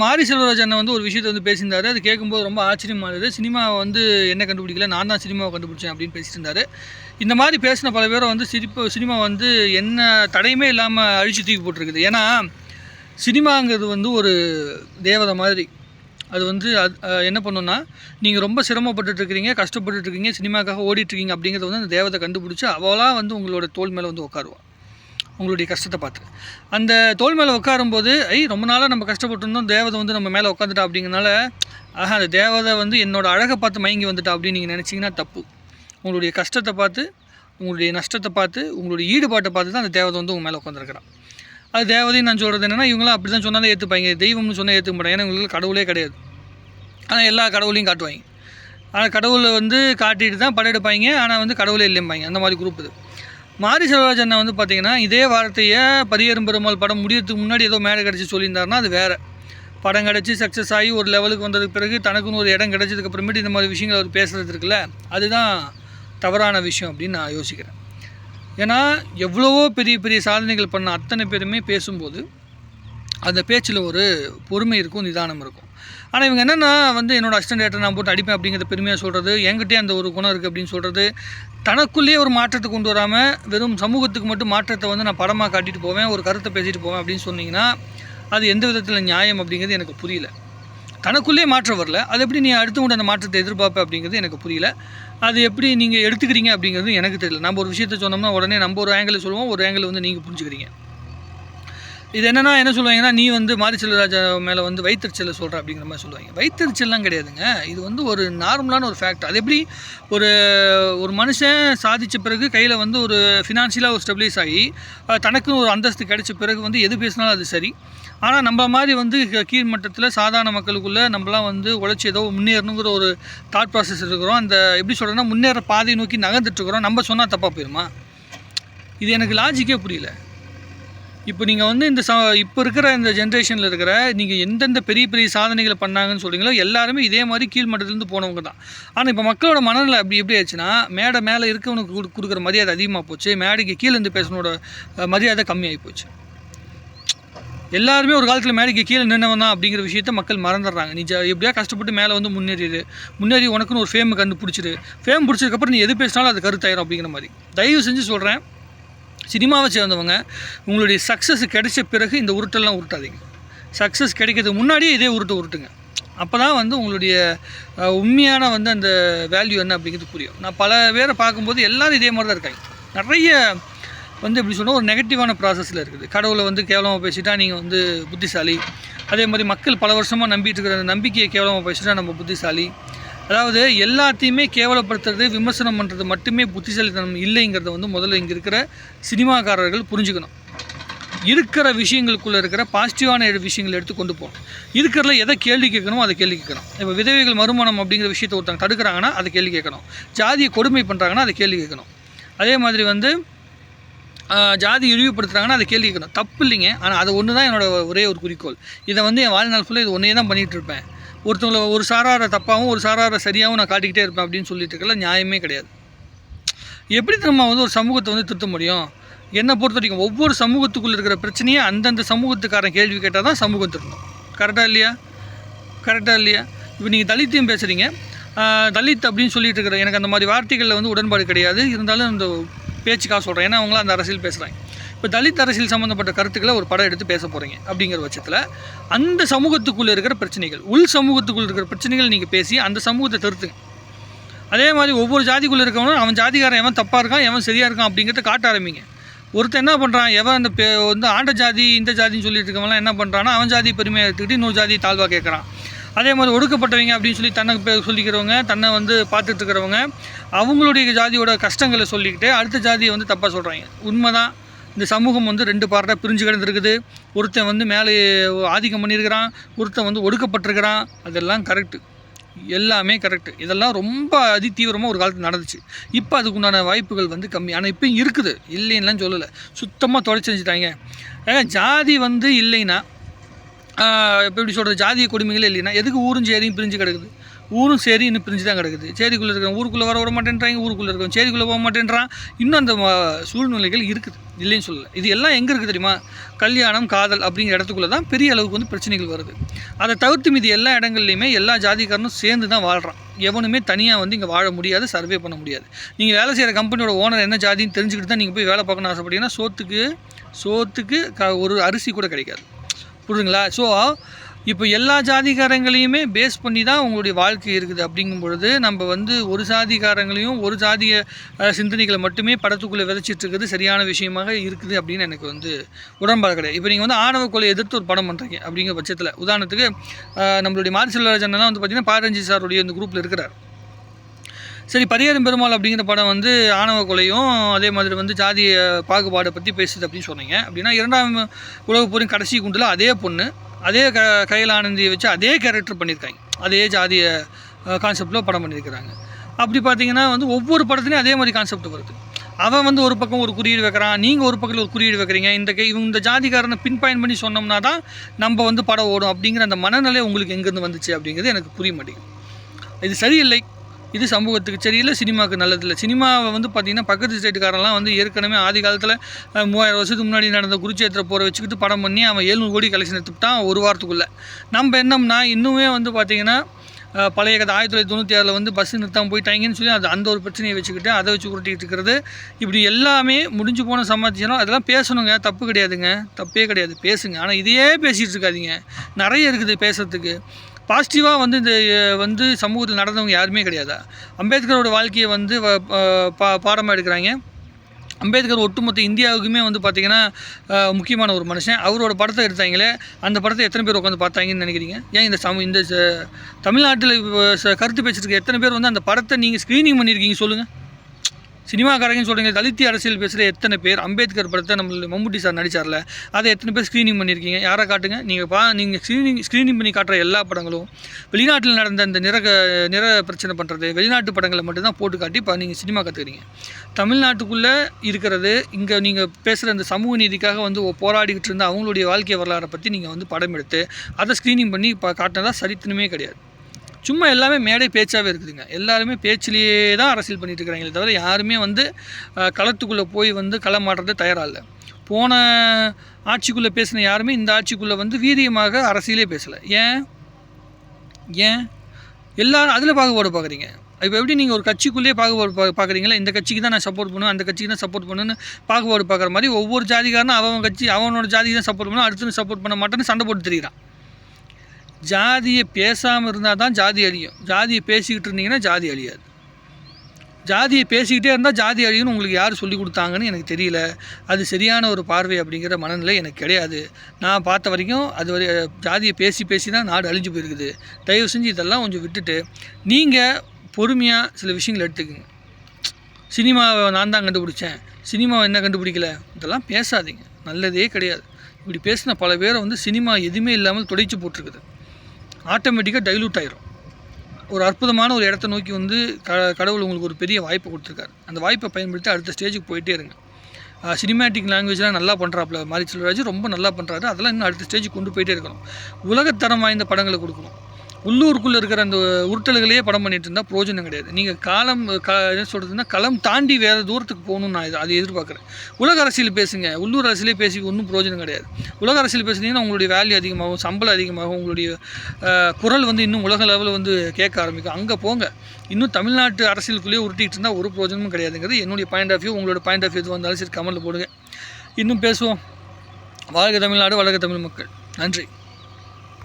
மாரி செல்வராஜ் அண்ணன் வந்து ஒரு விஷயத்தை வந்து பேசியிருந்தாரு. அது கேட்கும்போது ரொம்ப ஆச்சரியமாக இருந்தது. சினிமா வந்து என்ன கண்டுபிடிக்கல? நான் தான் சினிமாவை கண்டுபிடிச்சேன் அப்படின்னு பேசிட்டு இருந்தாரு. இந்த மாதிரி பேசின பல பேரை வந்து சிரிப்பு சினிமா வந்து என்ன தடையுமே இல்லாமல் அழிச்சு தூக்கி போட்டிருக்குது. ஏன்னா சினிமாங்கிறது வந்து ஒரு தேவதை மாதிரி. அது வந்து அது என்ன பண்ணுன்னா நீங்கள் ரொம்ப சிரமப்பட்டுட்டு கஷ்டப்பட்டுருக்கீங்க சினிமாக்காக ஓடிட்டுருக்கீங்க அப்படிங்கிறத வந்து அந்த தேவதை கண்டுபிடிச்சி அவளாக வந்து உங்களோட தோல் மேலே வந்து உட்காருவாள் உங்களுடைய கஷ்டத்தை பார்த்து. அந்த தோல் மேலே உட்காரும்போது ஐ ரொம்ப நாளாக நம்ம கஷ்டப்பட்டுருந்தோம் தேவதை வந்து நம்ம மேலே உட்காந்துட்டா அப்படிங்கிறனால ஆஹா அந்த தேவதை வந்து என்னோட அழகை பார்த்து மயங்கி வந்துட்டா அப்படின்னு நீங்கள் நினச்சிங்கன்னா தப்பு. உங்களுடைய கஷ்டத்தை பார்த்து உங்களுடைய நஷ்டத்தை பார்த்து உங்களுடைய ஈடுபாட்டை பார்த்து தான் அந்த தேவதை வந்து உங்கள் மேலே உட்காந்துருக்கிறான் அது தேவதையும் நான் சொல்கிறது என்னென்னா இவங்களாம் அப்படி தான் சொன்னாலே ஏற்றுப்பாங்க தெய்வம்னு சொன்னால் ஏற்றுக்க மாட்டாங்க. ஏன்னா இவங்களுக்கு கடவுளே கிடையாது. ஆனால் எல்லா கடவுளையும் காட்டுவாங்க. ஆனால் கடவுளை வந்து காட்டிட்டு தான் படம் எடுப்பாங்க ஆனால் வந்து கடவுளே இல்லைம்பாங்க. அந்த மாதிரி குரூப் இது. மாரி செல்வராஜ் அண்ணன் வந்து பார்த்தீங்கன்னா இதே வார்த்தையை பரியரும் பெருமாள் படம் முடியறதுக்கு முன்னாடி ஏதோ மேடை கிடச்சி சொல்லியிருந்தாருன்னா அது வேறு. படம் கிடச்சி சக்ஸஸ் ஆகி ஒரு லெவலுக்கு வந்ததுக்கு பிறகு தனக்குன்னு ஒரு இடம் கிடச்சதுக்கு அப்புறமேட்டு இந்த மாதிரி விஷயங்கள் அவர் பேசுகிறது இருக்குல்ல அதுதான் தவறான விஷயம் அப்படின்னு நான் யோசிக்கிறேன். ஏன்னா எவ்வளவோ பெரிய பெரிய சாதனைகள் பண்ண அத்தனை பேருமே பேசும்போது அந்த பேச்சில் ஒரு பொறுமை இருக்கும் நிதானம் இருக்கும். ஆனால் இவங்க என்னென்னா வந்து என்னோடய அசிஸ்டன்ட் டேரக்டர் நான் போட்டு அடிப்பேன் அப்படிங்கிறத பெருமையாக சொல்கிறது என்கிட்டே அந்த ஒரு குணம் இருக்குது அப்படின்னு சொல்கிறது தனக்குள்ளேயே ஒரு மாற்றத்தை கொண்டு வராமல் வெறும் சமூகத்துக்கு மட்டும் மாற்றத்தை வந்து நான் படமாக காட்டிட்டு போவேன் ஒரு கருத்தை பேசிட்டு போவேன் அப்படின்னு சொன்னிங்கன்னா அது எந்த விதத்தில் நியாயம் அப்படிங்கிறது எனக்கு புரியல. தனக்குள்ளே மாற்றம் வரல. அது எப்படி நீ அடுத்தவங்க அந்த மாற்றத்தை எதிர்பார்ப்ப அப்படிங்கிறது எனக்கு புரியல. அது எப்படி நீங்கள் எடுத்துக்கிறீங்க அப்படிங்கிறது எனக்கு தெரியல. நம்ம ஒரு விஷயத்தை சொன்னோம்னா உடனே நம்ம ஒரு ஆங்கிள் சொல்லுவோம் ஒரு ஆங்கிள் வந்து நீங்கள் புரிஞ்சுக்கிறீங்க. இது என்னன்னா என்ன சொல்லுவாங்கன்னா நீ வந்து மாரி ராஜா மேலே வந்து வைத்தறிச்சலை சொல்கிற அப்படிங்கிற மாதிரி சொல்லுவாங்க. வைத்தறிச்சல்லாம் கிடையாதுங்க. இது வந்து ஒரு நார்மலான ஒரு ஃபேக்ட் அது எப்படி? ஒரு ஒரு மனுஷன் சாதித்த பிறகு கையில் வந்து ஒரு ஃபினான்ஷியலாக ஒரு ஸ்டெபிலைஸ் ஆகி தனக்குன்னு ஒரு அந்தஸ்து கிடைச்ச பிறகு வந்து எது பேசினாலும் அது சரி. ஆனால் நம்ம மாதிரி வந்து கீழ்மட்டத்தில் கீழ் மட்டத்தில் சாதாரண மக்களுக்குள்ளே நம்மலாம் வந்து உழைச்சி ஏதோ முன்னேறணுங்கிற ஒரு தாட் ப்ராசஸ் இருக்கிறோம். அந்த எப்படி சொல்கிறேன்னா முன்னேற பாதை நோக்கி நகர்ந்துட்டுருக்குறோம் நம்ம சொன்னால் தப்பாக போயிடுமா இது எனக்கு லாஜிக்கே புரியல. இப்போ நீங்கள் வந்து இந்த ச இப்போ இருக்கிற இந்த ஜென்ரேஷனில் இருக்கிற நீங்கள் எந்தெந்த பெரிய பெரிய சாதனைகளை பண்ணாங்கன்னு சொல்கிறீங்களோ எல்லாருமே இதே மாதிரி கீழ் மட்டத்துலேருந்து போனவங்க தான். ஆனால் இப்போ மக்களோட மனநிலை அப்படி எப்படி ஆச்சுன்னா மேடை மேலே இருக்கவனுக்கு கொடு- கொடுக்குற மரியாதை அதிகமாக போச்சு மேடைக்கு கீழே இருந்து பேசுனோட மரியாதை கம்மியாகி போச்சு. எல்லாருமே ஒரு காலத்தில் மேடைக்கு கீழே நின்னவன் தான் அப்படிங்கிற விஷயத்த மக்கள் மறந்துடுறாங்க. நீ ஜ- எப்படியா கஷ்டப்பட்டு மேலே வந்து முன்னேறிடு முன்னேறி உனக்குன்னு ஒரு ஃபேம் கண்டுபிடிச்சிரு. ஃபேம் பிடிச்சதுக்கப்புறம் நீ எது பேசினாலும் அது கருத்தாயிரும் அப்படிங்கிற மாதிரி. தயவு செஞ்சு சொல்கிறேன் சினிமாவை சேர்ந்தவங்க உங்களுடைய சக்ஸஸ் கிடைச்ச பிறகு இந்த உருட்டெல்லாம் உருட்டாதீங்க. சக்ஸஸ் கிடைக்கிறதுக்கு முன்னாடியே இதே உருட்டு உருட்டுங்க. அப்போ தான் வந்து உங்களுடைய உண்மையான வந்து அந்த வேல்யூ என்ன அப்படிங்கிறது புரியும். நான் பல பேரை பார்க்கும்போது எல்லோரும் இதே மாதிரி தான் இருக்காங்க. நிறைய வந்து எப்படி சொன்னால் ஒரு நெகட்டிவான ப்ராசஸில் இருக்குது. கடவுளை வந்து கேவலமாக பேசிட்டா நீங்கள் வந்து புத்திசாலி. அதே மாதிரி மக்கள் பல வருஷமாக நம்பிட்டு இருக்கிற அந்த நம்பிக்கையை கேவலமாக பேசிட்டா நம்ம புத்திசாலி. அதாவது எல்லாத்தையுமே கேவலப்படுத்துறது விமர்சனம் பண்ணுறது மட்டுமே புத்திசாலித்தனம் இல்லைங்கிறத வந்து முதல்ல இங்கே இருக்கிற சினிமாக்காரர்கள் புரிஞ்சுக்கணும். இருக்கிற விஷயங்களுக்குள்ளே இருக்கிற பாசிட்டிவான விஷயங்களை எடுத்து கொண்டு போகணும். இருக்கிறதுல எதை கேள்வி கேட்கணுமோ அதை கேள்வி கேட்கணும். இப்போ விதவைகள் மறுமணம் அப்படிங்கிற விஷயத்தை ஒருத்தங்க தடுக்கிறாங்கன்னா அதை கேள்வி கேட்கணும். ஜாதியை கொடுமை பண்ணுறாங்கன்னா அதை கேள்வி கேட்கணும். அதே மாதிரி வந்து ஜாதி இழிவுபடுத்துகிறாங்கன்னா அதை கேள்வி கேட்கணும். தப்பு இல்லைங்க. ஆனால் அது ஒன்று தான் என்னோட ஒரே ஒரு குறிக்கோள். இதை வந்து என் வாழ்நாள் ஃபுல்லாக இது ஒன்றே தான் பண்ணிகிட்டு இருப்பேன். ஒருத்தவங்கள ஒரு சாரார தப்பாகவும் ஒரு சாரார சரியாகவும் நான் காட்டிக்கிட்டே இருப்பேன் அப்படின்னு சொல்லிட்டு இருக்கல நியாயமே கிடையாது. எப்படி நம்ம வந்து ஒரு சமூகத்தை வந்து திருத்த முடியும்? என்னை பொறுத்த வரைக்கும் ஒவ்வொரு சமூகத்துக்குள்ளே இருக்கிற பிரச்சனையை அந்தந்த சமூகத்துக்காரன் கேள்வி கேட்டால் தான் சமூகம் திருத்தணும் கரெக்டாக இல்லையா? கரெக்டாக இல்லையா? இப்போ நீங்கள் தலித்தையும் பேசுகிறீங்க தலித் அப்படின்னு சொல்லிட்டு இருக்கிற எனக்கு அந்த மாதிரி வார்த்தைகளில் வந்து உடன்பாடு கிடையாது. இருந்தாலும் இந்த பேச்சுக்காக சொல்கிறேன் ஏன்னா அவங்களாம் அந்த அரசியல் பேசுகிறாங்க இப்போ தலித் அரசியல் சம்மந்தப்பட்ட கருத்துக்களை ஒரு படம் எடுத்து பேச போகிறீங்க அப்படிங்கிற பட்சத்தில் அந்த சமூகத்துக்குள்ளே இருக்கிற பிரச்சனைகள் உள் சமூகத்துக்குள்ளே இருக்கிற பிரச்சனைகள் நீங்கள் பேசி அந்த சமூகத்தை திருத்துங்க. அதே மாதிரி ஒவ்வொரு ஜாதிக்குள்ளே இருக்கவனும் அவன் ஜாதிக்காரன் எவன் தப்பாக இருக்கான் எவன் சரியாக இருக்கான் அப்படிங்கிறத காட்ட ஆரம்பிங்க. ஒருத்தன் என்ன பண்ணுறான் எவன் அந்த பே வந்து ஆண்ட ஜாதி இந்த ஜாதின்னு சொல்லிட்டு இருக்கவங்களாம் என்ன பண்ணுறான்னா அவன் ஜாதி பெருமையாக எடுத்துக்கிட்டு இன்னொரு ஜாதி தாழ்வாக கேட்குறான். அதே மாதிரி ஒடுக்கப்பட்டவங்க அப்படின்னு சொல்லி தன்னை பே சொல்லிக்கிறவங்க தன்னை வந்து பார்த்துட்டு இருக்கிறவங்க அவங்களுடைய ஜாதியோட கஷ்டங்களை சொல்லிக்கிட்டு அடுத்த ஜாதியை வந்து தப்பாக சொல்கிறாங்க உண்மைதான். இந்த சமூகம் வந்து ரெண்டு பார்ட்டாக பிரிஞ்சு கிடந்திருக்குது. ஒருத்தன் வந்து மேலே ஆதிக்கம் பண்ணியிருக்கிறான் ஒருத்தன் வந்து ஒடுக்கப்பட்டிருக்கிறான். அதெல்லாம் கரெக்டு எல்லாமே கரெக்டு இதெல்லாம் ரொம்ப அதி தீவிரமாக ஒரு காலத்தில் நடந்துச்சு. இப்போ அதுக்குண்டான வாய்ப்புகள் வந்து கம்மி. ஆனால் இப்போயும் இருக்குது. இல்லைன்னுலாம் சொல்லலை. சுத்தமாக தொலைச்சி செஞ்சுட்டாங்க ஜாதி வந்து இல்லைன்னா இப்போ எப்படி சொல்கிறது ஜாதிய கொடுமைகளே இல்லைன்னா எதுக்கு ஊரும் சேரியும் பிரிஞ்சு கிடக்குது? ஊரும் சரி இன்னும் பிரிஞ்சு தான் கிடக்குது. சேரிக்குள்ளே இருக்கிற ஊருக்குள்ளே வர விட மாட்டேன்றாங்க ஊருக்குள்ளே இருக்கிறவன் சேரிக்குள்ளே போக மாட்டேன்றான் இன்னும் அந்த சூழ்நிலைகள் இருக்குது. இல்லைன்னு சொல்லலை. இது எல்லாம் எங்கே இருக்குது தெரியுமா? கல்யாணம் காதல் அப்படிங்கிற இடத்துக்குள்ளே தான் பெரிய அளவுக்கு வந்து பிரச்சனைகள் வருது. அதை தவிர்த்து மீதி எல்லா இடங்கள்லையுமே எல்லா ஜாதிக்காரனும் சேர்ந்து தான் வாழ்கிறான் எவனுமே தனியாக வந்து இங்கே வாழ முடியாது சர்வே பண்ண முடியாது. நீங்கள் வேலை செய்கிற கம்பெனியோட ஓனர் என்ன ஜாதின்னு தெரிஞ்சுக்கிட்டு தான் நீங்கள் போய் வேலை பார்க்கணும்னு ஆசைப்பட்டீங்கன்னா சோத்துக்கு சோத்துக்கு க ஒரு அரிசி கூட கிடைக்காது. புரியுதுங்களா? ஸோ இப்போ எல்லா ஜாதிகாரங்களையுமே பேஸ் பண்ணி தான் உங்களுடைய வாழ்க்கை இருக்குது அப்படிங்கும் பொழுது நம்ம வந்து ஒரு ஜாதிகாரங்களையும் ஒரு ஜாதிய சிந்தனைகளை மட்டுமே படத்துக்குள்ளே விதைச்சிட்டு இருக்கிறது சரியான விஷயமாக இருக்குது அப்படின்னு எனக்கு வந்து உடன்பாடு கிடையாது. இப்போ நீங்கள் வந்து ஆணவ கொலை எதிர்த்து ஒரு படம் பண்ணுறீங்க அப்படிங்கிற பட்சத்தில் உதாரணத்துக்கு நம்மளுடைய மாரி செல்வராஜன்லாம் வந்து பார்த்தீங்கன்னா பாரஞ்சி சாருடைய இந்த குரூப்பில் இருக்கிறார். சரி பரிகாரம் பெருமாள் அப்படிங்கிற படம் வந்து ஆணவ கொலையும் அதே மாதிரி வந்து ஜாதிய பாகுபாடை பற்றி பேசுது அப்படின்னு சொன்னீங்க. அப்படின்னா இரண்டாம் உலக போரின் கடைசி குண்டில் அதே பொண்ணு அதே க கையில் ஆனந்தியை வச்சு அதே கேரக்டர் பண்ணியிருக்காங்க. அதே ஜாதிய கான்செப்டில் படம் பண்ணியிருக்கிறாங்க. அப்படி பார்த்தீங்கன்னா வந்து ஒவ்வொரு படத்துலையும் அதே மாதிரி கான்செப்ட் வருது. அவன் வந்து ஒரு பக்கம் ஒரு குறியீடு வைக்கிறான் நீங்கள் ஒரு பக்கத்தில் ஒரு குறியீடு வைக்கிறீங்க. இந்த கை இந்த ஜாதிக்காரனை பின்பயன் பண்ணி சொன்னோம்னா தான் நம்ம வந்து படம் ஓடும் அப்படிங்கிற அந்த மனநிலை உங்களுக்கு எங்கேருந்து வந்துச்சு அப்படிங்கிறது எனக்கு புரிய மாட்டேங்குது. இது சரியில்லை. இது சமூகத்துக்கு சரியில்லை சினிமாவுக்கு நல்லதில்லை. சினிமாவை வந்து பார்த்திங்கன்னா பக்கத்து ஸ்டேட்டுக்காரெல்லாம் வந்து ஏற்கனவே ஆதி காலத்தில் மூவாயிரம் வருஷத்துக்கு முன்னாடி நடந்த குருச்சேத்திர போரை வச்சுக்கிட்டு படம் பண்ணி அவன் ஏழ்நூறு கோடி கலெக்ஷன் எடுத்துட்டான் ஒரு வாரத்துக்குள்ளே. நம்ம என்னம்னா இன்னுமே வந்து பார்த்திங்கன்னா பழைய கதை ஆயிரத்தி தொள்ளாயிரத்தி தொண்ணூற்றி ஆறில் வந்து பஸ் நிறுத்தாமல் போயிட்டாங்கன்னு சொல்லி அது அந்த ஒரு பிரச்சனையை வச்சுக்கிட்டு அதை வச்சு உருட்டிகிட்டு இருக்கிறது. இப்படி எல்லாமே முடிஞ்சு போன சமாச்சாரம். அதெல்லாம் பேசணுங்க தப்பு கிடையாதுங்க. தப்பே கிடையாது. பேசுங்க. ஆனால் இதையே பேசிகிட்டு இருக்காதிங்க. நிறைய இருக்குது பேசுகிறதுக்கு பாசிட்டிவாக வந்து இந்த வந்து சமூகத்தில் நடந்தவங்க யாருமே கிடையாது? அம்பேத்கரோட வாழ்க்கையை வந்து பா- பாடமாக எடுக்கிறாங்க. அம்பேத்கர் ஒட்டுமொத்த இந்தியாவுக்குமே வந்து பார்த்திங்கன்னா முக்கியமான ஒரு மனுஷன். அவரோட படத்தை எடுத்தாங்களே அந்த படத்தை எத்தனை பேர் உட்காந்து பார்த்தாங்கன்னு நினைக்கிறீங்க? ஏன் இந்த சம இந்த ச- தமிழ்நாட்டில் கருத்து பேசிட்டு எத்தனை பேர் வந்து அந்த படத்தை நீங்கள் ஸ்க்ரீனிங் பண்ணியிருக்கீங்க சொல்லுங்கள் சினிமாக்காரங்கன்னு சொல்கிறீங்க தலித்தி அரசியல் பேசுகிற எத்தனை பேர்? அம்பேத்கர் படத்தை நம்மளுடைய மம்முட்டி சார் நடித்தார்ல அதை எத்தனை பேர் ஸ்க்ரீனிங் பண்ணியிருக்கீங்க யாரை காட்டுங்க? நீங்கள் பா நீங்கள் ஸ்க்ரீனிங் ஸ்க்ரீனிங் பண்ணி காட்டுற எல்லா படங்களும் வெளிநாட்டில் நடந்த இந்த நிற நிற பிரச்சனை பண்ணுறது வெளிநாட்டு படங்களை மட்டும்தான் போட்டு காட்டி இப்போ நீங்கள் சினிமா கற்றுக்கிறீங்க தமிழ்நாட்டுக்குள்ளே இருக்கிறது இங்கே நீங்கள் பேசுகிற இந்த சமூக நீதிக்காக வந்து போராடிக்கிட்டு இருந்த அவங்களுடைய வாழ்க்கை வரலாறை பற்றி நீங்கள் வந்து படம் எடுத்து அதை ஸ்க்ரீனிங் பண்ணி இப்போ காட்டினதான் சரித்திரமே கிடையாது. சும்மா எல்லாமே மேடை பேச்சாகவே இருக்குதுங்க. எல்லாருமே பேச்சிலேயே தான் அரசியல் பண்ணிகிட்டு இருக்கிறாங்களே தவிர யாருமே வந்து களத்துக்குள்ளே போய் வந்து களம் மாட்டுறது தயாராக இல்லை. போன ஆட்சிக்குள்ளே பேசின யாருமே இந்த ஆட்சிக்குள்ளே வந்து வீரியமாக அரசியலே பேசலை. ஏன்? ஏன்? எல்லாரும் அதில் பாகுபாடு பார்க்குறீங்க இப்போ எப்படி நீங்கள் ஒரு கட்சிக்குள்ளேயே பாகுபாடு பா பார்க்குறீங்களா இந்த கட்சிக்கு தான் நான் சப்போர்ட் பண்ணுவேன் அந்த கட்சிக்கு தான் சப்போர்ட் பண்ணுன்னு பாகுபாடு பார்க்குற மாதிரி ஒவ்வொரு ஜாதிக்காரனும் அவன் கட்சி அவனோட ஜாதிக்கு தான் சப்போர்ட் பண்ணுவான் அடுத்து சப்போர்ட் பண்ண மாட்டேன்னு சண்டை போட்டு தெரிகிறான் ஜாதியை பேசாமல் இருந்தால் தான் ஜாதி அழியும். ஜாதியை பேசிக்கிட்டு இருந்தீங்கன்னா ஜாதி அழியாது. ஜாதியை பேசிக்கிட்டே இருந்தால் ஜாதி அழியும்னு உங்களுக்கு யார் சொல்லி கொடுத்தாங்கன்னு எனக்கு தெரியல. அது சரியான ஒரு பார்வை அப்படிங்கிற மனநிலை எனக்கு கிடையாது. நான் பார்த்த வரைக்கும் அது வரை ஜாதியை பேசி பேசி தான் நாடு அழிஞ்சு போயிருக்குது. தயவு செஞ்சு இதெல்லாம் கொஞ்சம் விட்டுட்டு நீங்கள் பொறுமையாக சில விஷயங்களை எடுத்துக்கோங்க. சினிமாவை நான் தான் கண்டுபிடிச்சேன். சினிமாவை என்ன கண்டுபிடிக்கல? இதெல்லாம் பேசாதீங்க. நல்லதே கிடையாது. இப்படி பேசின பல பேரை வந்து சினிமா எதுவுமே இல்லாமல் துடைச்சி போட்டிருக்குது. ஆட்டோமேட்டிக்காக டைலூட் ஆயிரும். ஒரு அற்புதமான ஒரு இடத்த நோக்கி வந்து க கடவுள் உங்களுக்கு ஒரு பெரிய வாய்ப்பு கொடுத்துருக்காரு. அந்த வாய்ப்பை பயன்படுத்தி அடுத்த ஸ்டேஜுக்கு போயிட்டே இருங்க. சினிமேட்டிக் லாங்குவேஜ்லாம் நல்லா பண்ணுறாப்புல மாரி செல்வராஜ் ரொம்ப நல்லா பண்ணுறாரு அதெல்லாம் இன்னும் அடுத்த ஸ்டேஜுக்கு கொண்டு போயிட்டே இருக்கணும். உலகத்தரம் வாய்ந்த படங்களை கொடுக்கணும். உள்ளூருக்குள்ளே இருக்கிற அந்த உருட்டல்களையே படம் பண்ணிட்டு இருந்தால் பிரயோஜனம் கிடையாது. நீங்கள் காலம் க என்ன சொல்கிறதுன்னா களம் தாண்டி வேறு தூரத்துக்கு போகணும்னு நான் இதை அதை எதிர்பார்க்குறேன். உலக அரசியல் பேசுங்க. உள்ளூர் அரசியலே பேசி ஒன்றும் பிரயோஜனம் கிடையாது. உலக அரசியல் பேசுனீங்கன்னா உங்களுடைய வேல்யூ அதிகமாகும் சம்பளம் அதிகமாகும் உங்களுடைய குரல் வந்து இன்னும் உலக லெவலில் வந்து கேட்க ஆரம்பிக்கும். அங்கே போங்க. இன்னும் தமிழ்நாட்டு அரசியலுக்குள்ளேயே உருட்டிகிட்டு இருந்தால் ஒரு பிரயோஜனமும் கிடையாதுங்கிறது என்னுடைய பாயிண்ட் ஆஃப் வியூ உங்களோட பாயிண்ட் ஆஃப் வியூ எது வந்தாலும் சரி கமெண்ட்டில் போடுங்க. இன்னும் பேசுவோம். வாழ்க தமிழ்நாடு வளர்க தமிழ் மக்கள். நன்றி.